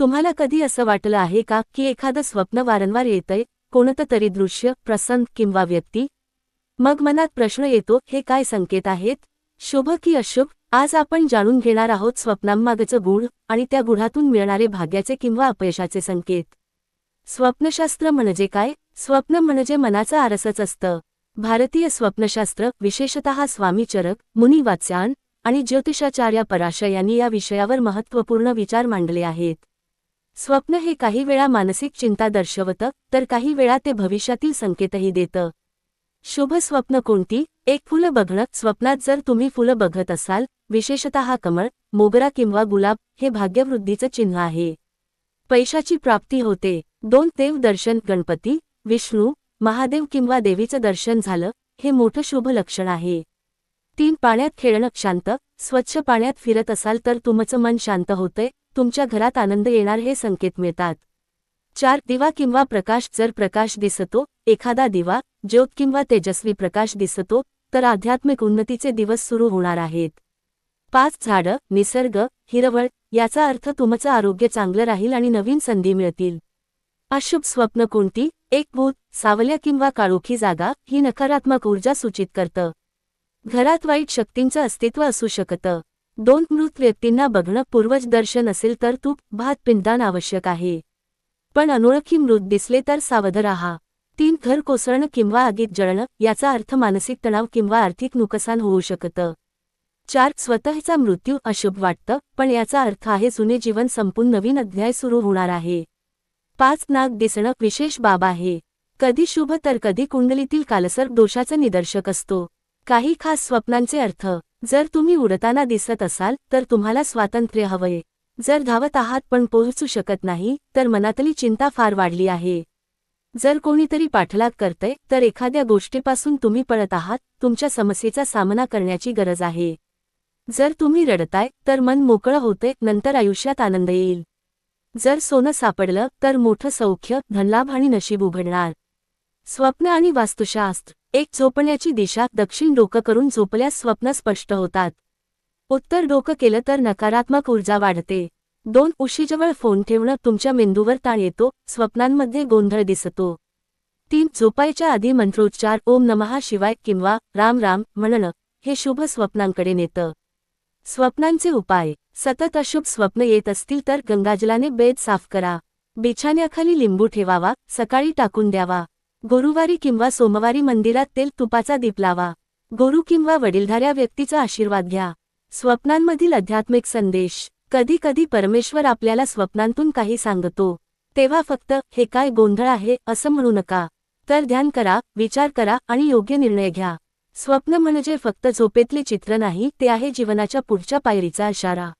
तुम्हाला कधी असं वाटलं आहे का की एखादं स्वप्न वारंवार येतंय कोणतं तरी दृश्य प्रसंग किंवा व्यक्ती? मग मनात प्रश्न येतो हे काय संकेत आहेत? शुभ की अशुभ? आज आपण जाणून घेणार आहोत स्वप्नांमागचं गुढ आणि त्या गुढातून मिळणारे भाग्याचे किंवा अपयशाचे संकेत. स्वप्नशास्त्र म्हणजे काय? स्वप्न म्हणजे मनाचं आरसच असतं. भारतीय स्वप्नशास्त्र विशेषतः स्वामी चरक मुनी वात्स्यान आणि ज्योतिषाचार्य पराशय यांनी या विषयावर महत्त्वपूर्ण विचार मांडले आहेत. स्वप्न हे काही वेळा मानसिक चिंता दर्शवतं तर काही वेळा ते भविष्यातील संकेतही देतं. शुभ स्वप्न कोणती? एक फुलं बघणं. स्वप्नात जर तुम्ही फुलं बघत असाल विशेषतः कमळ मोगरा किंवा गुलाब हे भाग्यवृद्धीचं चिन्ह आहे. पैशाची प्राप्ती होते. दोन देव दर्शन गणपती विष्णू महादेव किंवा देवीचं दर्शन झालं हे मोठं शुभ लक्षण आहे. तीन पाण्यात खेळणं शांत स्वच्छ पाण्यात फिरत असाल तर तुमचं मन शांत होतंय तुमच्या घरात आनंद येणार हे संकेत मिळतात. चार दिवा किंवा प्रकाश जर प्रकाश दिसतो एखादा दिवा ज्योत किंवा तेजस्वी प्रकाश दिसतो तर आध्यात्मिक उन्नतीचे दिवस सुरू होणार आहेत. पाच झाडं निसर्ग हिरवळ याचा अर्थ तुमचं आरोग्य चांगलं राहील आणि नवीन संधी मिळतील. अशुभ स्वप्न कोणती? एक भूत सावल्या किंवा काळोखी जागा ही नकारात्मक ऊर्जा सूचित करतं. घरात वाईट शक्तींचं अस्तित्व असू शकतं. दोन मृत व्यक्तींना बघणं पूर्वज दर्शन असेल तर तूप भात पिंडदान आवश्यक आहे. पण अनोळखी मृत दिसले तर सावध राहा. तीन घर कोसळणं किंवा आगीत जळणं याचा अर्थ मानसिक तणाव किंवा आर्थिक नुकसान होऊ शकतं. चार स्वतःचा मृत्यू अशुभ वाटतं पण याचा अर्थ आहे जुने जीवन संपून नवीन अध्याय सुरू होणार आहे. पाच नाग दिसणं विशेष बाब आहे. कधी शुभ तर कधी कुंडलीतील कालसर्प दोषाचं निदर्शक असतो. काही खास स्वप्नांचे अर्थ. जर तुम्ही उडताना दिसत असाल तर तुम्हाला स्वातंत्र्य हवंय. जर धावत आहात पण पोहोचू शकत नाही तर मनातली चिंता फार वाढली आहे. जर कोणीतरी पाठलाग करतंय तर एखाद्या गोष्टीपासून तुम्ही पळत आहात तुमच्या समस्येचा सामना करण्याची गरज आहे. जर तुम्ही रडताय तर मन मोकळं होते नंतर आयुष्यात आनंद येईल. जर सोनं सापडलं तर मोठं सौख्य धनलाभ आणि नशीब उघडणार. स्वप्न आणि वास्तुशास्त्र. एक झोपण्याची दिशा दक्षिण डोकं करून झोपल्यास स्वप्न स्पष्ट होतात. उत्तर डोकं केलं तर नकारात्मक ऊर्जा वाढते. दोन उशीजवळ फोन ठेवणं तुमच्या मेंदूवर ताण येतो स्वप्नांमध्ये गोंधळ दिसतो. तीन झोपायच्या आधी मंत्रोच्चार ओम नमहा शिवाय किंवा राम राम म्हणणं हे शुभ स्वप्नांकडे नेतं. स्वप्नांचे उपाय सतत अशुभ स्वप्न येत असतील तर गंगाजलाने बेद साफ करा. बिछाण्याखाली लिंबू ठेवावा सकाळी टाकून द्यावा. गुरुवारी किंवा सोमवारी मंदिरात तेल तुपाचा दीप लावा. गुरु किंवा वडीलधाऱ्या व्यक्तीचा आशीर्वाद घ्या. स्वप्नांमधील आध्यात्मिक संदेश. कधी कधी परमेश्वर आपल्याला स्वप्नांतून काही सांगतो. तेव्हा फक्त हे काय गोंधळ आहे असं म्हणू नका. तर ध्यान करा विचार करा आणि योग्य निर्णय घ्या. स्वप्न म्हणजे फक्त झोपेतले चित्र नाही ते आहे जीवनाच्या पुढच्या पायरीचा इशारा.